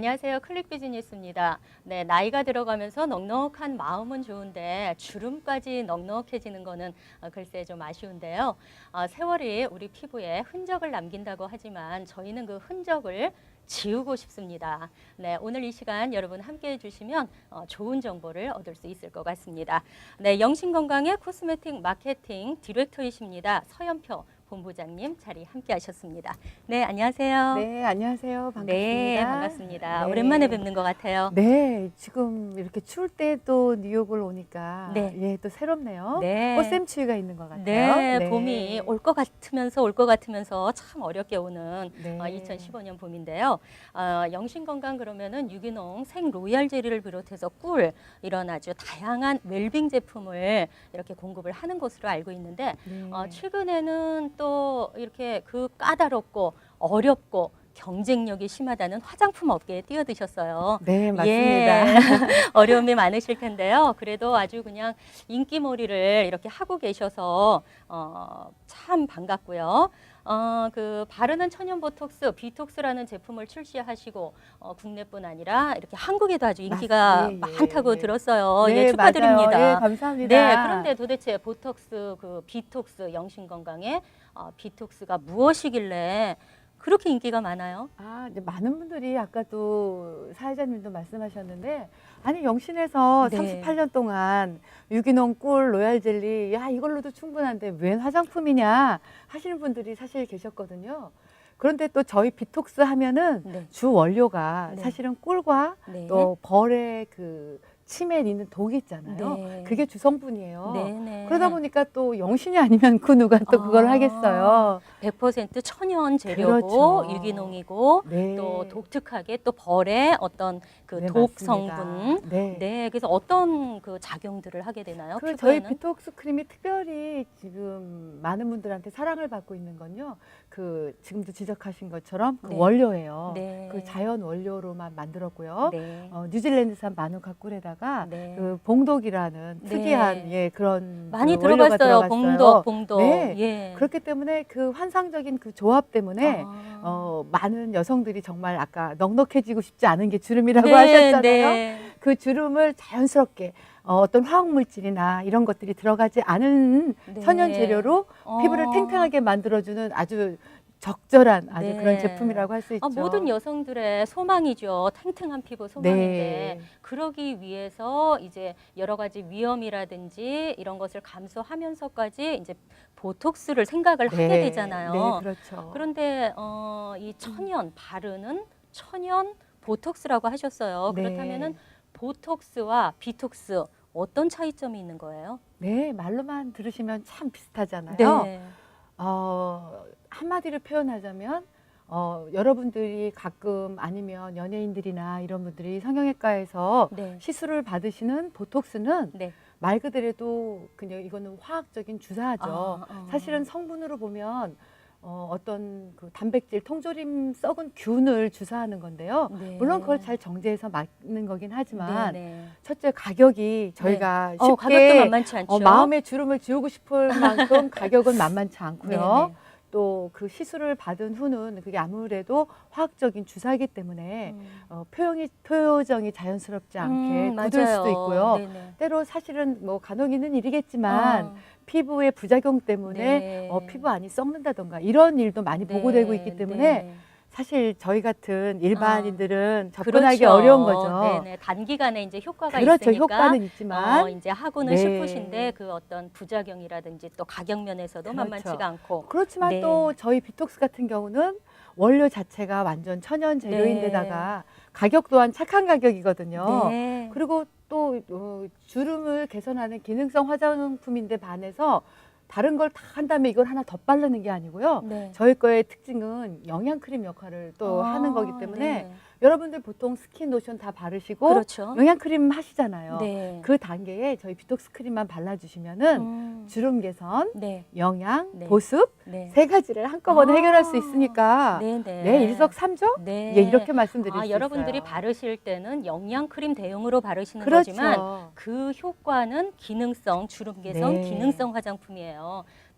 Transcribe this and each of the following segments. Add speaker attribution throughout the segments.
Speaker 1: 안녕하세요. 클릭 비즈니스입니다. 네, 나이가 들어가면서 넉넉한 마음은 좋은데 주름까지 넉넉해지는 거는 어, 글쎄 좀 아쉬운데요. 어, 세월이 우리 피부에 흔적을 남긴다고 하지만 저희는 그 흔적을 지우고 싶습니다. 네, 오늘 이 시간 여러분 함께 해주시면 어, 좋은 정보를 얻을 수 있을 것 같습니다. 네, 영신건강의 코스메틱 마케팅 디렉터이십니다. 서연표 본부장님 자리 함께 하셨습니다. 네, 안녕하세요.
Speaker 2: 네, 안녕하세요. 반갑습니다.
Speaker 1: 네, 반갑습니다.
Speaker 2: 네.
Speaker 1: 오랜만에 뵙는 것 같아요.
Speaker 2: 네, 지금 이렇게 추울 때 또 뉴욕을 오니까
Speaker 1: 네.
Speaker 2: 예, 또 새롭네요.
Speaker 1: 네.
Speaker 2: 꽃샘추위가 있는 것 같아요.
Speaker 1: 네, 봄이 올 것 같으면서 올 것 같으면서 참 어렵게 오는
Speaker 2: 네.
Speaker 1: 어, 2015년 봄인데요. 어, 영신건강 그러면은 유기농 생 로얄 제리를 비롯해서 꿀 이런 아주 다양한 웰빙 제품을 이렇게 공급을 하는 곳으로 알고 있는데
Speaker 2: 네.
Speaker 1: 어, 최근에는 또 이렇게 그 까다롭고 어렵고 경쟁력이 심하다는 화장품 업계에 뛰어드셨어요.
Speaker 2: 네, 맞습니다.
Speaker 1: 예, 어려움이 많으실 텐데요. 그래도 아주 그냥 인기몰이를 이렇게 하고 계셔서 어, 참 반갑고요. 어, 그 바르는 천연 보톡스, 비톡스라는 제품을 출시하시고 어, 국내뿐 아니라 이렇게 한국에도 아주 인기가
Speaker 2: 맞- 예, 예,
Speaker 1: 많다고
Speaker 2: 예.
Speaker 1: 들었어요.
Speaker 2: 네,
Speaker 1: 예, 축하드립니다.
Speaker 2: 맞아요. 예, 감사합니다.
Speaker 1: 네, 그런데 도대체 보톡스, 그 비톡스, 영신 건강에 어, 비톡스가 무엇이길래 그렇게 인기가 많아요?
Speaker 2: 아, 이제 많은 분들이 아까 또 사회자님도 말씀하셨는데 아니 영신에서
Speaker 1: 네.
Speaker 2: 38년 동안 유기농 꿀 로얄 젤리 야 이걸로도 충분한데 웬 화장품이냐 하시는 분들이 사실 계셨거든요. 그런데 또 저희 비톡스 하면은
Speaker 1: 네.
Speaker 2: 주 원료가
Speaker 1: 네.
Speaker 2: 사실은 꿀과
Speaker 1: 네.
Speaker 2: 또 벌의 그 침에 있는 독이 있잖아요.
Speaker 1: 네.
Speaker 2: 그게 주성분이에요.
Speaker 1: 네, 네.
Speaker 2: 그러다 보니까 또 영신이 아니면 그 누가 또 그걸
Speaker 1: 아.
Speaker 2: 하겠어요.
Speaker 1: 100% 천연 재료고
Speaker 2: 그렇죠.
Speaker 1: 유기농이고
Speaker 2: 네.
Speaker 1: 또 독특하게 또 벌의 어떤 그
Speaker 2: 네,
Speaker 1: 독
Speaker 2: 맞습니다.
Speaker 1: 성분
Speaker 2: 네.
Speaker 1: 네, 그래서 어떤 그 작용들을 하게 되나요?
Speaker 2: 그 저희
Speaker 1: 피부에는?
Speaker 2: 비톡스 크림이 특별히 지금 많은 분들한테 사랑을 받고 있는 건요. 그 지금도 지적하신 것처럼 그
Speaker 1: 네.
Speaker 2: 원료예요.
Speaker 1: 네.
Speaker 2: 그 자연 원료로만 만들었고요.
Speaker 1: 네.
Speaker 2: 어, 뉴질랜드산 마누카 꿀에다가
Speaker 1: 네.
Speaker 2: 그 봉독이라는
Speaker 1: 네.
Speaker 2: 특이한 예 그런
Speaker 1: 많이
Speaker 2: 그 원료가
Speaker 1: 들어봤어요.
Speaker 2: 들어갔어요.
Speaker 1: 봉독, 봉독.
Speaker 2: 네.
Speaker 1: 예.
Speaker 2: 그렇기 때문에 그 환상적인 그 조합 때문에
Speaker 1: 아.
Speaker 2: 어, 많은 여성들이 정말 아까 넉넉해지고 싶지 않은 게 주름이라고
Speaker 1: 네,
Speaker 2: 하셨잖아요.
Speaker 1: 네.
Speaker 2: 그 주름을 자연스럽게 어, 어떤 화학 물질이나 이런 것들이 들어가지 않은
Speaker 1: 네.
Speaker 2: 천연 재료로 피부를
Speaker 1: 어.
Speaker 2: 탱탱하게 만들어주는 아주 적절한 아주
Speaker 1: 네.
Speaker 2: 그런 제품이라고 할 수 있죠.
Speaker 1: 아, 모든 여성들의 소망이죠. 탱탱한 피부 소망인데
Speaker 2: 네.
Speaker 1: 그러기 위해서 이제 여러 가지 위험이라든지 이런 것을 감수하면서까지 이제 보톡스를 생각을 하게
Speaker 2: 네.
Speaker 1: 되잖아요.
Speaker 2: 네, 그렇죠.
Speaker 1: 그런데 어, 이 천연 바르는 천연 보톡스라고 하셨어요.
Speaker 2: 네.
Speaker 1: 그렇다면은 보톡스와 비톡스 어떤 차이점이 있는 거예요?
Speaker 2: 네, 말로만 들으시면 참 비슷하잖아요.
Speaker 1: 네.
Speaker 2: 어, 한마디로 표현하자면 어, 여러분들이 가끔 아니면 연예인들이나 이런 분들이 성형외과에서
Speaker 1: 네.
Speaker 2: 시술을 받으시는 보톡스는
Speaker 1: 네.
Speaker 2: 말 그대로 그냥 이거는 화학적인 주사죠.
Speaker 1: 아, 아.
Speaker 2: 사실은 성분으로 보면 어, 어떤 그 단백질 통조림 썩은 균을 주사하는 건데요.
Speaker 1: 네.
Speaker 2: 물론 그걸 잘 정제해서 맞는 거긴 하지만
Speaker 1: 네, 네.
Speaker 2: 첫째 가격이 저희가
Speaker 1: 어, 가격도
Speaker 2: 쉽게
Speaker 1: 만만치 않죠.
Speaker 2: 어, 마음의 주름을 지우고 싶을 만큼 가격은 만만치 않고요.
Speaker 1: 네,
Speaker 2: 또그 시술을 받은 후는 그게 아무래도 화학적인 주사이기 때문에
Speaker 1: 네. 음.
Speaker 2: 어, 표정이 표정이 자연스럽지 않게
Speaker 1: 음,
Speaker 2: 굳을
Speaker 1: 맞아요.
Speaker 2: 수도 있고요.
Speaker 1: 네네.
Speaker 2: 때로 사실은 뭐 간혹 있는 일이겠지만
Speaker 1: 어,
Speaker 2: 피부의 부작용 때문에
Speaker 1: 네.
Speaker 2: 어, 피부 안이 썩는다던가 이런 일도 많이
Speaker 1: 네,
Speaker 2: 보고되고 있기 때문에
Speaker 1: 네.
Speaker 2: 사실 저희 같은 일반인들은
Speaker 1: 아,
Speaker 2: 접근하기
Speaker 1: 그렇죠.
Speaker 2: 어려운 거죠.
Speaker 1: 네네. 단기간에 이제 효과가
Speaker 2: 그렇죠.
Speaker 1: 있으니까
Speaker 2: 효과는 있지만
Speaker 1: 어, 이제 하고는
Speaker 2: 네.
Speaker 1: 싶으신데 그 어떤 부작용이라든지 또 가격 면에서도
Speaker 2: 그렇죠.
Speaker 1: 만만치가 않고
Speaker 2: 그렇지만
Speaker 1: 네.
Speaker 2: 또 저희 비톡스 같은 경우는 원료 자체가 완전 천연 재료인데다가 가격 또한 착한 가격이거든요.
Speaker 1: 네.
Speaker 2: 그리고 또 어, 주름을 개선하는 기능성 화장품인데 반해서 다른 걸 다 한 다음에 이걸 하나 더 바르는 게 아니고요.
Speaker 1: 네.
Speaker 2: 저희 거의 특징은 영양 크림 역할을 또
Speaker 1: 아,
Speaker 2: 하는 거기 때문에
Speaker 1: 네.
Speaker 2: 여러분들 보통 스킨 로션 다 바르시고
Speaker 1: 그렇죠.
Speaker 2: 영양 크림 하시잖아요.
Speaker 1: 네.
Speaker 2: 그 단계에 저희 비톡스 크림만 발라주시면은
Speaker 1: 음.
Speaker 2: 주름 개선,
Speaker 1: 네.
Speaker 2: 영양,
Speaker 1: 네.
Speaker 2: 보습
Speaker 1: 네.
Speaker 2: 세 가지를 한꺼번에
Speaker 1: 아.
Speaker 2: 해결할 수 있으니까
Speaker 1: 네, 네.
Speaker 2: 네, 일석삼조
Speaker 1: 네.
Speaker 2: 예, 이렇게 말씀드릴
Speaker 1: 아,
Speaker 2: 수
Speaker 1: 여러분들이
Speaker 2: 있어요.
Speaker 1: 바르실 때는 영양 크림 대용으로 바르시는
Speaker 2: 그렇죠.
Speaker 1: 거지만 그 효과는 기능성 주름 개선
Speaker 2: 네.
Speaker 1: 기능성 화장품이에요.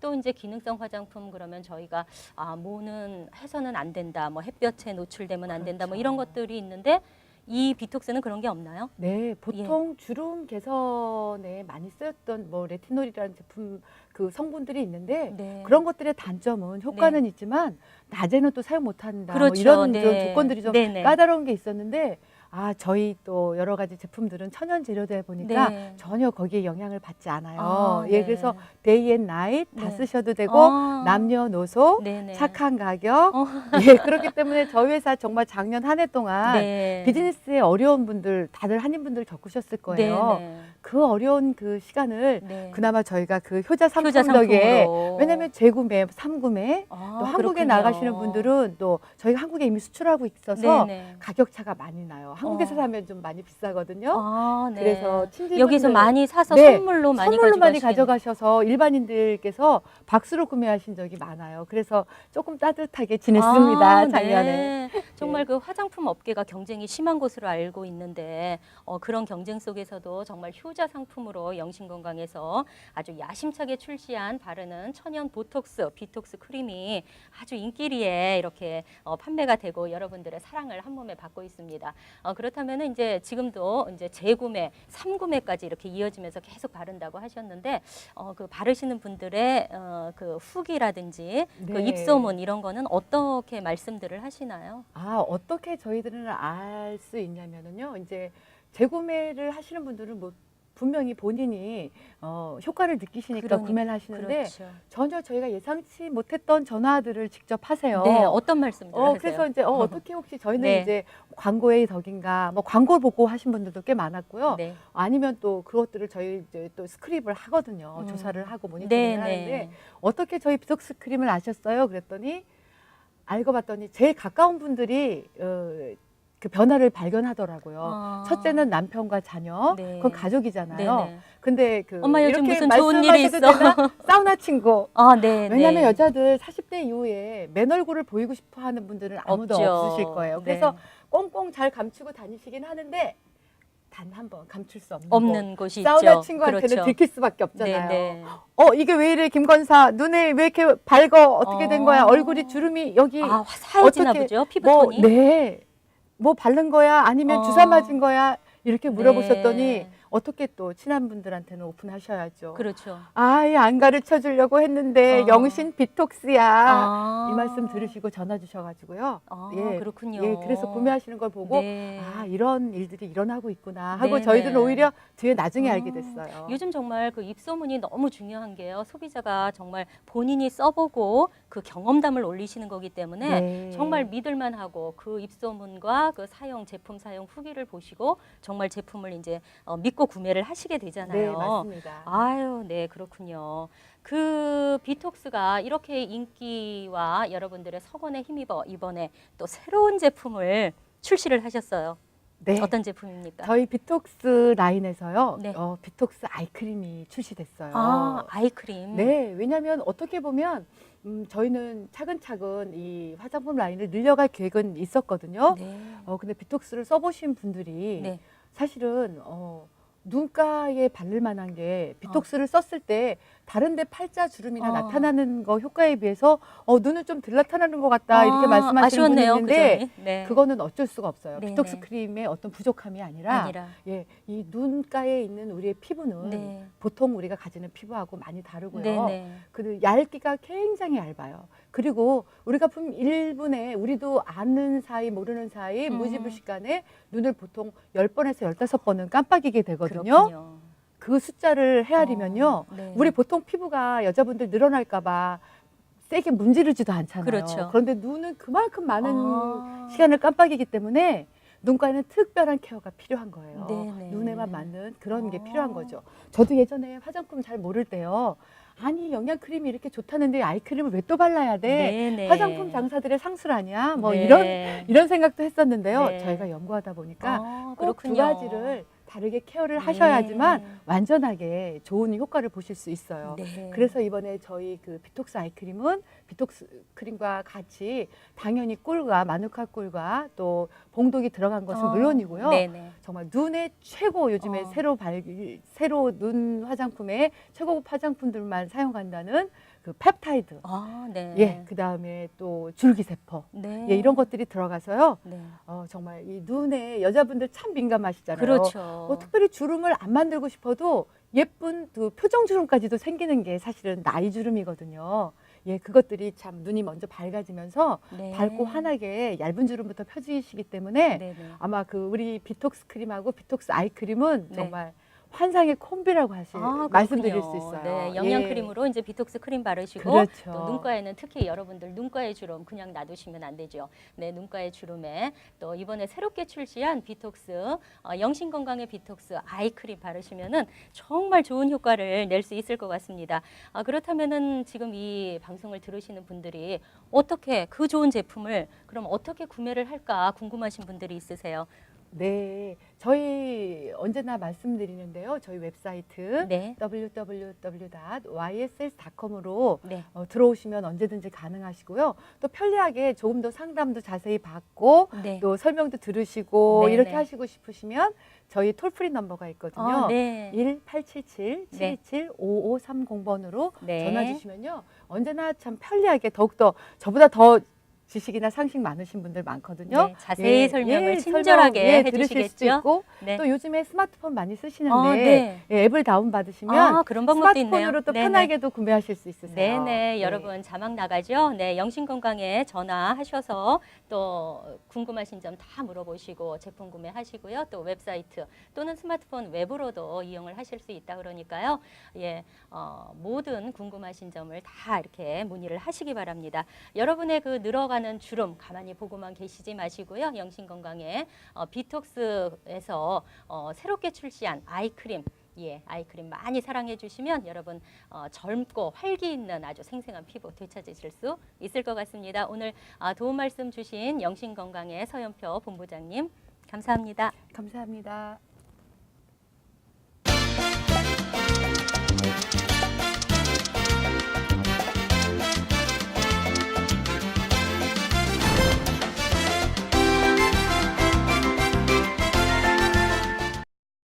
Speaker 1: 또 이제 기능성 화장품 그러면 저희가 아 모는 해서는 안 된다. 뭐 햇볕에 노출되면 안 된다. 뭐 이런
Speaker 2: 그렇죠.
Speaker 1: 것들이 있는데 이 비톡스는 그런 게 없나요?
Speaker 2: 네, 보통 주름 개선에 많이 쓰였던 뭐 레티놀이라는 제품 그 성분들이 있는데
Speaker 1: 네.
Speaker 2: 그런 것들의 단점은 효과는 있지만 낮에는 또 사용 못한다.
Speaker 1: 그렇죠.
Speaker 2: 뭐 이런
Speaker 1: 네.
Speaker 2: 좀 조건들이 좀
Speaker 1: 네네.
Speaker 2: 까다로운 게 있었는데 아 저희 또 여러 가지 제품들은 천연 재료다 보니까
Speaker 1: 네.
Speaker 2: 전혀 거기에 영향을 받지 않아요.
Speaker 1: 아,
Speaker 2: 예,
Speaker 1: 네.
Speaker 2: 그래서 데이 앤 나잇 다
Speaker 1: 네.
Speaker 2: 쓰셔도 되고
Speaker 1: 아.
Speaker 2: 남녀노소
Speaker 1: 네네.
Speaker 2: 착한 가격.
Speaker 1: 어.
Speaker 2: 예, 그렇기 때문에 저희 회사 정말 작년 한 해 동안
Speaker 1: 네.
Speaker 2: 비즈니스에 어려운 분들 다들 한인 분들 겪으셨을 거예요.
Speaker 1: 네네.
Speaker 2: 그 어려운 그 시간을
Speaker 1: 네.
Speaker 2: 그나마 저희가 그 효자 상품
Speaker 1: 효자
Speaker 2: 덕에
Speaker 1: 상품으로.
Speaker 2: 왜냐하면 재구매, 삼구매
Speaker 1: 아,
Speaker 2: 또 한국에
Speaker 1: 그렇군요.
Speaker 2: 나가시는 분들은 또 저희가 한국에 이미 수출하고 있어서
Speaker 1: 네네.
Speaker 2: 가격 차가 많이 나요. 한국에서
Speaker 1: 어.
Speaker 2: 사면 좀 많이 비싸거든요.
Speaker 1: 아, 네.
Speaker 2: 그래서
Speaker 1: 여기서 많이 사서
Speaker 2: 네,
Speaker 1: 선물로 많이
Speaker 2: 선물로 많이
Speaker 1: 가져가시는-
Speaker 2: 가져가셔서 일반인들께서 박스로 구매하신 적이 많아요. 그래서 조금 따뜻하게 지냈습니다.
Speaker 1: 아,
Speaker 2: 작년에.
Speaker 1: 네. 정말 그 화장품 업계가 경쟁이 심한 것으로 알고 있는데 어, 그런 경쟁 속에서도 정말 효자 상품으로 영신건강에서 아주 야심차게 출시한 바르는 천연 보톡스, 비톡스 크림이 아주 인기리에 이렇게 어, 판매가 되고 여러분들의 사랑을 한 몸에 받고 있습니다. 어, 그렇다면 이제 지금도 이제 재구매, 삼구매까지 이렇게 이어지면서 계속 바른다고 하셨는데 어, 그 바르시는 분들의 어, 그 후기라든지 그
Speaker 2: 네.
Speaker 1: 입소문 이런 거는 어떻게 말씀들을 하시나요?
Speaker 2: 아 어떻게 저희들은 알 수 있냐면은요. 이제 재구매를 하시는 분들은 뭐 분명히 본인이 어, 효과를 느끼시니까
Speaker 1: 그러니-
Speaker 2: 구매를 하시는데
Speaker 1: 그렇죠.
Speaker 2: 전혀 저희가 예상치 못했던 전화들을 직접 하세요.
Speaker 1: 네, 어떤 말씀들
Speaker 2: 어,
Speaker 1: 하세요?
Speaker 2: 그래서 이제 어, 어떻게 혹시 저희는
Speaker 1: 네.
Speaker 2: 이제 광고의 덕인가 뭐 광고를 보고 하신 분들도 꽤 많았고요.
Speaker 1: 네.
Speaker 2: 아니면 또 그것들을 저희 이제 또 스크립을 하거든요.
Speaker 1: 음.
Speaker 2: 조사를 하고 모니터링을
Speaker 1: 네,
Speaker 2: 하는데
Speaker 1: 네.
Speaker 2: 어떻게 저희 비톡스 크림을 아셨어요? 그랬더니 알고 봤더니 제일 가까운 분들이 어, 그 변화를 발견하더라고요.
Speaker 1: 아.
Speaker 2: 첫째는 남편과 자녀,
Speaker 1: 네.
Speaker 2: 그건 가족이잖아요.
Speaker 1: 네, 네.
Speaker 2: 근데 그
Speaker 1: 엄마 요즘
Speaker 2: 이렇게
Speaker 1: 무슨 좋은 일이 있어?
Speaker 2: 되나? 사우나 친구.
Speaker 1: 아, 네,
Speaker 2: 왜냐하면
Speaker 1: 네.
Speaker 2: 여자들 40대 이후에 맨 얼굴을 보이고 싶어 하는 분들은 아무도
Speaker 1: 없죠.
Speaker 2: 없으실 거예요.
Speaker 1: 네.
Speaker 2: 그래서 꽁꽁 잘 감추고 다니시긴 하는데 단한 번 감출 수 없는,
Speaker 1: 없는 곳이
Speaker 2: 곳. 사우나
Speaker 1: 있죠.
Speaker 2: 친구한테는
Speaker 1: 그렇죠.
Speaker 2: 들킬 수밖에 없잖아요.
Speaker 1: 네, 네.
Speaker 2: 어 이게 왜 이래 김건사 눈에 왜 이렇게 밝어 어떻게 된 거야
Speaker 1: 어.
Speaker 2: 얼굴이 주름이 여기
Speaker 1: 아, 하얘지나
Speaker 2: 어떻게-
Speaker 1: 보죠.
Speaker 2: 뭐
Speaker 1: 피부 톤이.
Speaker 2: 네. 뭐 바른 거야 아니면
Speaker 1: 어.
Speaker 2: 주사 맞은 거야 이렇게 물어보셨더니
Speaker 1: 네.
Speaker 2: 어떻게 또 친한 분들한테는 오픈하셔야죠.
Speaker 1: 그렇죠.
Speaker 2: 아예 안 가르쳐 주려고 했는데
Speaker 1: 어.
Speaker 2: 영신 비톡스야.
Speaker 1: 아.
Speaker 2: 이 말씀 들으시고 전화 주셔가지고요.
Speaker 1: 아,
Speaker 2: 예,
Speaker 1: 그렇군요.
Speaker 2: 예, 그래서 구매하시는 걸 보고
Speaker 1: 네.
Speaker 2: 아 이런 일들이 일어나고 있구나 하고
Speaker 1: 네네.
Speaker 2: 저희들은 오히려 뒤에 나중에
Speaker 1: 아,
Speaker 2: 알게 됐어요.
Speaker 1: 요즘 정말 그 입소문이 너무 중요한 게요. 소비자가 정말 본인이 써보고 그 경험담을 올리시는 거기 때문에
Speaker 2: 네.
Speaker 1: 정말 믿을만하고 그 입소문과 그 사용 제품 사용 후기를 보시고 정말 제품을 이제 어, 믿고 구매를 하시게 되잖아요.
Speaker 2: 네 맞습니다.
Speaker 1: 아유, 네, 그렇군요. 그 비톡스가 이렇게 인기와 여러분들의 석원에 힘입어 이번에 또 새로운 제품을 출시를 하셨어요.
Speaker 2: 네.
Speaker 1: 어떤 제품입니까?
Speaker 2: 저희 비톡스 라인에서요.
Speaker 1: 네.
Speaker 2: 어, 비톡스 아이크림이 출시됐어요.
Speaker 1: 아, 아이크림.
Speaker 2: 네, 왜냐하면 어떻게 보면 음, 저희는 차근차근 이 화장품 라인을 늘려갈 계획은 있었거든요.
Speaker 1: 네.
Speaker 2: 어, 근데 비톡스를 써보신 분들이
Speaker 1: 네.
Speaker 2: 사실은 어, 눈가에 바를 만한 게
Speaker 1: 어.
Speaker 2: 비톡스를 썼을 때 다른데 팔자 주름이나
Speaker 1: 어.
Speaker 2: 나타나는 거 효과에 비해서 어, 눈은 좀 덜 나타나는 것 같다 이렇게
Speaker 1: 아,
Speaker 2: 말씀하시는 분이
Speaker 1: 아쉬웠네요,
Speaker 2: 있는데
Speaker 1: 그. 네.
Speaker 2: 그거는 어쩔 수가 없어요.
Speaker 1: 네,
Speaker 2: 비톡스
Speaker 1: 네.
Speaker 2: 크림의 어떤 부족함이 아니라,
Speaker 1: 아니라.
Speaker 2: 예, 이 눈가에 있는 우리의 피부는
Speaker 1: 네.
Speaker 2: 보통 우리가 가지는 피부하고 많이 다르고요.
Speaker 1: 네, 네.
Speaker 2: 그 얇기가 굉장히 얇아요. 그리고 우리가 분 1분에 우리도 아는 사이 모르는 사이
Speaker 1: 음.
Speaker 2: 무지부식간에 눈을 보통 10번에서 15번은 깜빡이게 되거든요.
Speaker 1: 그렇군요.
Speaker 2: 그 숫자를 헤아리면요.
Speaker 1: 어, 네.
Speaker 2: 우리 보통 피부가 여자분들 늘어날까 봐 세게 문지르지도 않잖아요.
Speaker 1: 그렇죠.
Speaker 2: 그런데 눈은 그만큼 많은
Speaker 1: 아.
Speaker 2: 시간을 깜빡이기 때문에 눈가에는 특별한 케어가 필요한 거예요.
Speaker 1: 네네.
Speaker 2: 눈에만 맞는 그런 게
Speaker 1: 아.
Speaker 2: 필요한 거죠. 저도 예전에 화장품 잘 모를 때요. 아니 영양 크림이 이렇게 좋다는데 아이크림을 왜 또 발라야 돼?
Speaker 1: 네, 네.
Speaker 2: 화장품 장사들의 상술 아니야? 뭐
Speaker 1: 네.
Speaker 2: 이런 이런 생각도 했었는데요.
Speaker 1: 네.
Speaker 2: 저희가 연구하다 보니까
Speaker 1: 아,
Speaker 2: 꼭두
Speaker 1: 그렇군요.
Speaker 2: 가지를 다르게 케어를 하셔야지만
Speaker 1: 네.
Speaker 2: 완전하게 좋은 효과를 보실 수 있어요.
Speaker 1: 네.
Speaker 2: 그래서 이번에 저희 그 비톡스 아이크림은 비톡스 크림과 같이 당연히 꿀과 마누카 꿀과 또 봉독이 들어간 것은
Speaker 1: 어,
Speaker 2: 물론이고요.
Speaker 1: 네네.
Speaker 2: 정말 눈에 최고 요즘에
Speaker 1: 어.
Speaker 2: 새로 발 새로 눈 화장품에 최고급 화장품들만 사용한다는 그 펩타이드,
Speaker 1: 아, 네.
Speaker 2: 예, 그 다음에 또 줄기세포,
Speaker 1: 네.
Speaker 2: 예, 이런 것들이 들어가서요.
Speaker 1: 네.
Speaker 2: 어, 정말 이 눈에 여자분들 참 민감하시잖아요.
Speaker 1: 그렇죠.
Speaker 2: 뭐 특별히 주름을 안 만들고 싶어도 예쁜 그 표정 주름까지도 생기는 게 사실은 나이 주름이거든요. 예, 그것들이 참 눈이 먼저 밝아지면서
Speaker 1: 네.
Speaker 2: 밝고 환하게 얇은 주름부터 펴지시기 때문에
Speaker 1: 네, 네.
Speaker 2: 아마 그 우리 비톡스 크림하고 비톡스 아이 크림은
Speaker 1: 네.
Speaker 2: 정말 환상의 콤비라고 하실
Speaker 1: 아,
Speaker 2: 말씀드릴. 수 있어요.
Speaker 1: 네, 영양
Speaker 2: 예.
Speaker 1: 크림으로 이제 비톡스 크림 바르시고
Speaker 2: 그렇죠.
Speaker 1: 또 눈가에는 특히 여러분들 눈가의 주름 그냥 놔두시면 안 되죠. 네, 눈가의 주름에 또 이번에 새롭게 출시한 비톡스 어, 영신 건강의 비톡스 아이 크림 바르시면은 정말 좋은 효과를 낼 수 있을 것 같습니다. 아, 그렇다면은 지금 이 방송을 들으시는 분들이 어떻게 그 좋은 제품을 그럼 어떻게 구매를 할까 궁금하신 분들이 있으세요?
Speaker 2: 네, 저희 언제나 말씀드리는데요. 저희 웹사이트
Speaker 1: 네,
Speaker 2: www.yss.com으로
Speaker 1: 네,
Speaker 2: 어, 들어오시면 언제든지 가능하시고요. 또 편리하게 조금 더 상담도 자세히 받고
Speaker 1: 네.
Speaker 2: 또 설명도 들으시고
Speaker 1: 네,
Speaker 2: 이렇게
Speaker 1: 네.
Speaker 2: 하시고 싶으시면 저희 톨프리 넘버가 있거든요.
Speaker 1: 아, 네.
Speaker 2: 1877-727-5530번으로
Speaker 1: 네.
Speaker 2: 전화 주시면요. 언제나 참 편리하게 더욱더 저보다 더 지식이나 상식 많으신 분들 많거든요.
Speaker 1: 네, 자세히 설명을
Speaker 2: 설명,
Speaker 1: 친절하게
Speaker 2: 예, 들으실
Speaker 1: 해주시겠죠?
Speaker 2: 있고
Speaker 1: 네.
Speaker 2: 또 요즘에 스마트폰 많이 쓰시는데
Speaker 1: 아, 네.
Speaker 2: 예, 앱을 다운 받으시면
Speaker 1: 아, 그런 방법도 있네요.
Speaker 2: 스마트폰으로 또
Speaker 1: 네네.
Speaker 2: 편하게도 구매하실 수 있으세요.
Speaker 1: 네네,
Speaker 2: 네.
Speaker 1: 여러분 자막 나가죠. 네, 영신건강에 전화하셔서 또 궁금하신 점 다 물어보시고 제품 구매하시고요. 또 웹사이트 또는 스마트폰 웹으로도 이용을 하실 수 있다 그러니까요. 예, 어, 모든 궁금하신 점을 다 이렇게 문의를 하시기 바랍니다. 여러분의 그 늘어가 는 주름 가만히 보고만 계시지 마시고요. 영신건강에 어, 비톡스에서 어, 새롭게 출시한 아이크림 예, 아이크림 많이 사랑해 주시면 여러분 어, 젊고 활기 있는 아주 생생한 피부 되찾으실 수 있을 것 같습니다. 오늘 아, 도움 말씀 주신 영신건강의 서연표 본부장님 감사합니다.
Speaker 2: 감사합니다.